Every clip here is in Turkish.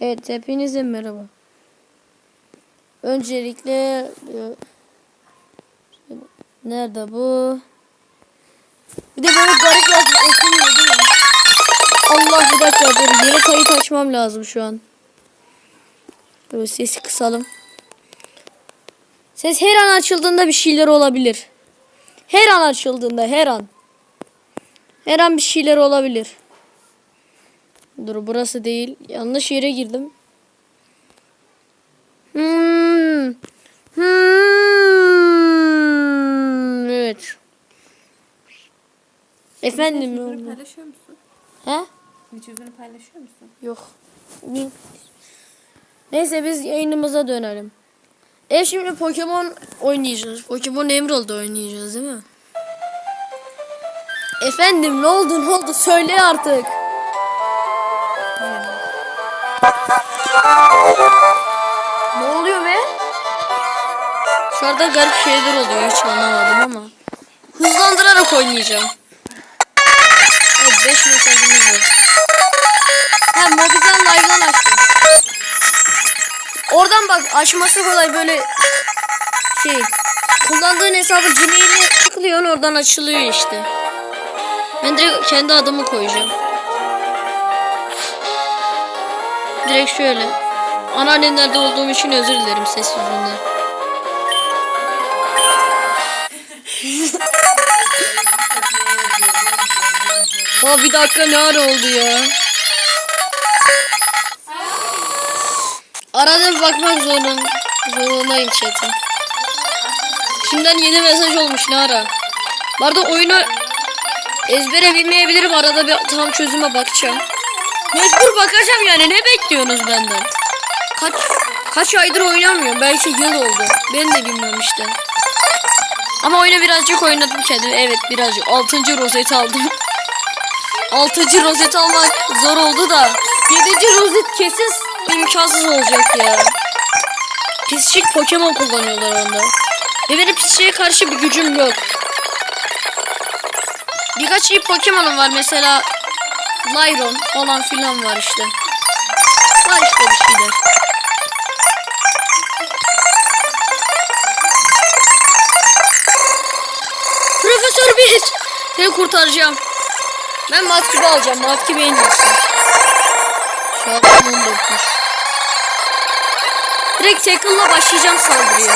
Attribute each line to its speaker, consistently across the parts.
Speaker 1: Evet hepinize merhaba. Öncelikle e, nerede bu? Bir de böyle garip mi? Allah bir dakika dur yeni kayıt açmam lazım şu an. Böyle sesi kısalım. Ses her an açıldığında bir şeyler olabilir. Her an açıldığında her an. Her an bir şeyler olabilir. Dur burası değil. Yanlış yere girdim. Hmm. Hmm. Evet. Efendim. ne
Speaker 2: Yüzünü paylaşıyor musun?
Speaker 1: He?
Speaker 2: Hiç yüzünü paylaşıyor musun?
Speaker 1: Yok. Neyse biz yayınımıza dönelim. E şimdi Pokemon oynayacağız. Pokemon Emerald oynayacağız değil mi? Efendim ne oldu ne oldu söyle artık. Ne oluyor be? Dışarıda garip şeyler oluyor hiç anlamadım ama. Hızlandırarak oynayacağım. Evet 5 mesajımız var. Ha Mobizen Live'dan açtım. Oradan bak açması kolay böyle şey. Kullandığın hesabı Gmail'e tıklıyorsun oradan açılıyor işte. Ben direkt kendi adımı koyacağım. Direkt şöyle. Anneannemlerde olduğum için özür dilerim ses yüzünden. Ha bir dakika ne ara oldu ya? Arada bakmak zorun, zorundayım chat'e. Şimdiden yeni mesaj olmuş ne ara. Bu arada oyunu ezbere bilmeyebilirim. Arada bir tam çözüme bakacağım. Mecbur bakacağım yani. Ne bekliyorsunuz benden? Kaç kaç aydır oynamıyorum. Belki yıl oldu. Ben de bilmiyorum işte. Ama oyunu birazcık oynadım kendim. Evet birazcık. 6. rozet aldım. 6. rozet almak zor oldu da 7. rozet kesin imkansız olacak ya. Pisçik Pokemon kullanıyorlar onda. Ve benim pisçiğe karşı bir gücüm yok. Birkaç iyi Pokemon'um var mesela Lyron falan filan var işte. Var işte bir şeyler. Profesör Beach. Seni kurtaracağım. Ben Matkibi alacağım. Matkibi en iyisi. Şu an 14'müş. Direkt tackle'la başlayacağım saldırıya.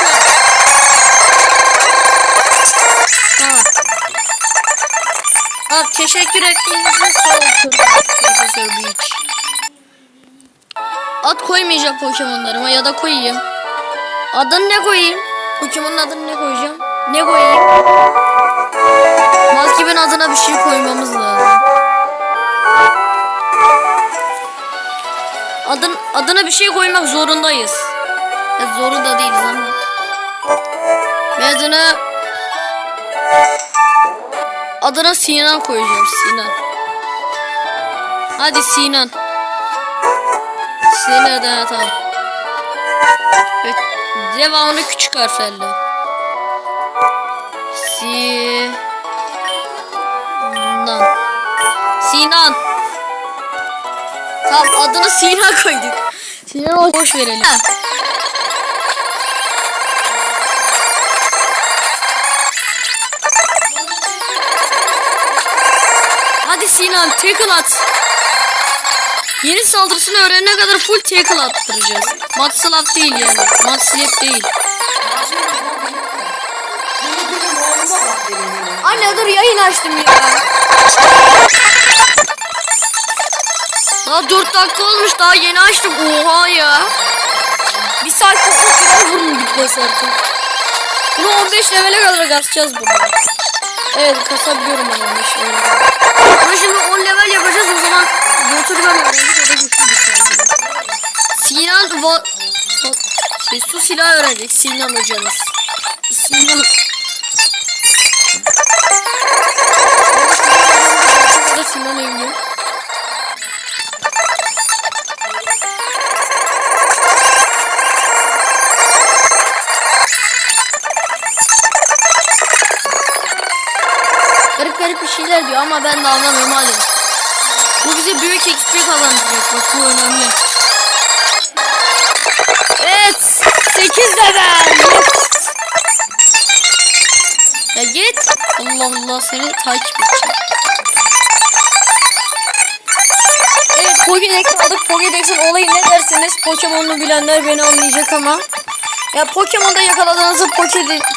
Speaker 1: Çak. Tamam. Abi teşekkür ettiğiniz için sağ. Profesör Beach. Ad koymayacağım Pokemon'larıma ya da koyayım. Adını ne koyayım? Pokemon'un adını ne koyacağım? Ne koyayım? Maskibin adına bir şey koymamız lazım. Adın, adına bir şey koymak zorundayız. Ya zorunda değiliz ama. Ben adına Sinan koyacağım Sinan. Hadi Sinan. Sinan da tamam. Evet, devamını küçük harflerle. Sinan. Sinan. Tamam adını Sinan koyduk. Sinan boş verelim. Ha. Sinan tackle at. Yeni saldırısını öğrenene kadar full tackle attıracağız. Mat slap değil yani. Mat slap değil. Anne dur yayın açtım ya. Daha 4 dakika olmuş daha yeni açtım. Oha ya. Bir saat kokmuş biraz vurun bitmesi artık. Bunu 15 levele kadar kasacağız bunu. Evet kasabiliyorum 15 levele. Ama şimdi 10 level yapacağız o zaman götürmem öğrendik o da güçlü bir saldırı. Sinan va... Şey, su silahı öğrenecek Sinan hocamız. Sinan... Sinan Engin. garip bir şeyler diyor ama ben de anlamıyorum hadi. Bu bize büyük XP kazandıracak bak bu önemli. Evet 8 de ben. Ya git. Allah Allah seni takip edeceğim. Evet Pokédex aldık. Pokédex'in olayı ne dersiniz? Pokemon'u bilenler beni anlayacak ama. Ya Pokemon'da yakaladığınızı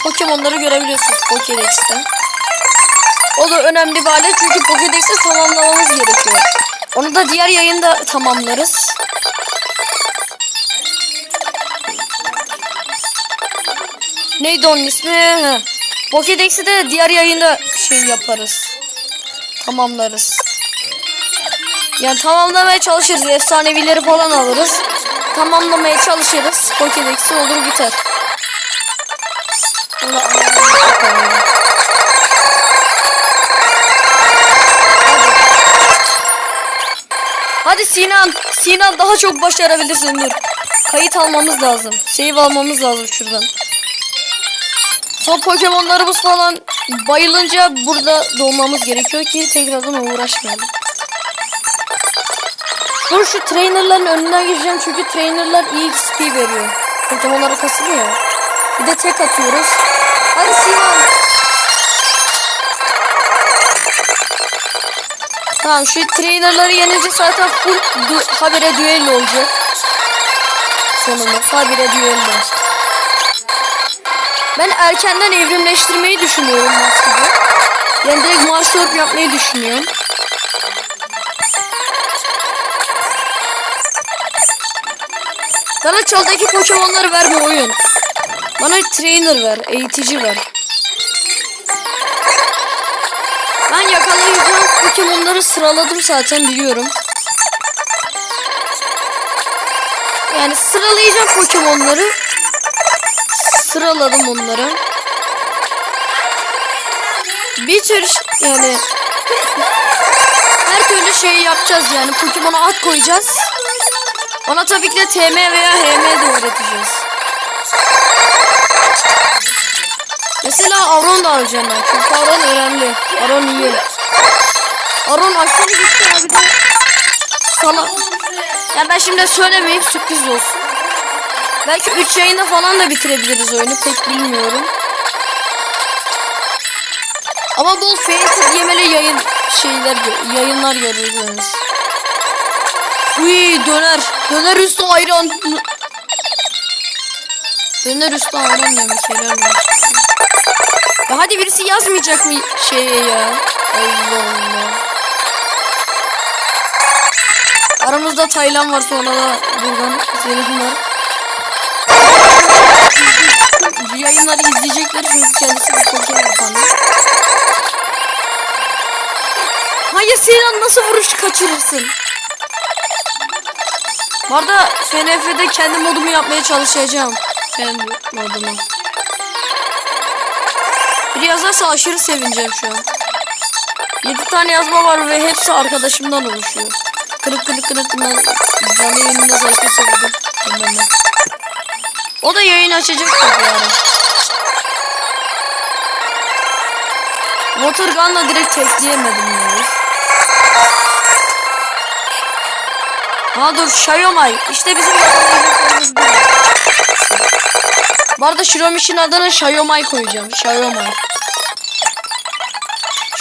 Speaker 1: Pokemon'ları görebiliyorsunuz Pokédex'te. O da önemli bir alet çünkü Pokédex'i tamamlamamız gerekiyor. Onu da diğer yayında tamamlarız. Neydi onun ismi? Pokédex'i de diğer yayında şey yaparız. Tamamlarız. Yani tamamlamaya çalışırız. Efsanevileri falan alırız. Tamamlamaya çalışırız. Pokédex'i olur biter. Allah Allah. Hadi Sinan. Sinan daha çok başarabilirsin dur. Kayıt almamız lazım. Save almamız lazım şuradan. Son Pokemon'larımız falan bayılınca burada doğmamız gerekiyor ki tekrardan uğraşmayalım. Dur şu trainerların önünden gireceğim çünkü trainerlar iyi XP veriyor. Pokemon'lara kasılıyor. Bir de tek atıyoruz. Hadi Sinan. Tamam şu trainerları yenince zaten full du habire düello olacak. Sonunda habire düello. Ben erkenden evrimleştirmeyi düşünüyorum gibi. Yani direkt Mars Turp yapmayı düşünüyorum. Bana çaldaki Pokemon'ları verme oyun. Bana trainer ver, eğitici ver. Ben yakalayacağım Pokemon'ları sıraladım zaten biliyorum. Yani sıralayacağım Pokemon'ları. Sıraladım onları. Bir tür yani her türlü şeyi yapacağız yani. Pokemon'a at koyacağız. Ona tabii ki de TM veya HM de öğreteceğiz. Mesela Aron da alacağım ben. Çünkü Aron önemli. Aron iyi. Aron aşırı güçlü abi de. Sana. Ya ben şimdi söylemeyeyim sürpriz olsun. Belki 3 yayında falan da bitirebiliriz oyunu pek bilmiyorum. Ama bol Fated yemeli yayın şeyler yayınlar görürsünüz. Uy döner. Döner üstü ayran. Döner üstü ayran yemiş helal olsun. Ya hadi birisi yazmayacak mı şeye ya? Allah Allah. Aramızda Taylan var sonra da buradan selamlar. Bu yayınları izleyecekler çünkü kendisi bir Pokemon fanı. Hayır Sinan nasıl vuruş kaçırırsın? Bu arada FNF'de kendi modumu yapmaya çalışacağım. Kendi modumu. Biri yazarsa aşırı sevineceğim şu an. 7 tane yazma var ve hepsi arkadaşımdan oluşuyor. Kırık kırık kırık kırık. Canlı yayınında zayıfı sevdim. O da yayın açacak tabii yani. Watergun'la direkt tekleyemedim ya. Ha dur Xiaomai. İşte bizim yakalayacaklarımız bu. Bu arada Shiromishin adına Xiaomai koyacağım. Xiaomai.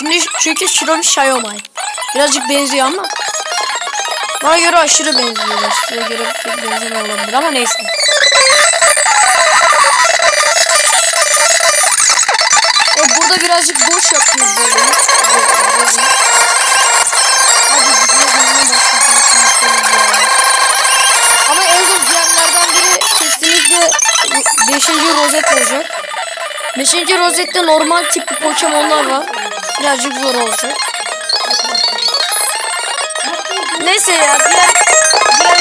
Speaker 1: Şimdi çünkü Shiromi Xiaomai. Birazcık benziyor ama. Bana göre aşırı benziyorlar. Size göre pek benzeme olabilir ama neyse. O burada birazcık boş yapıyoruz böyle. Hadi başlayalım. Ama en zor diğerlerden biri kesinlikle 5. rozet olacak. 5. rozette normal tipli Pokemon'lar var. Birazcık zor olacak. Neyse ya diğer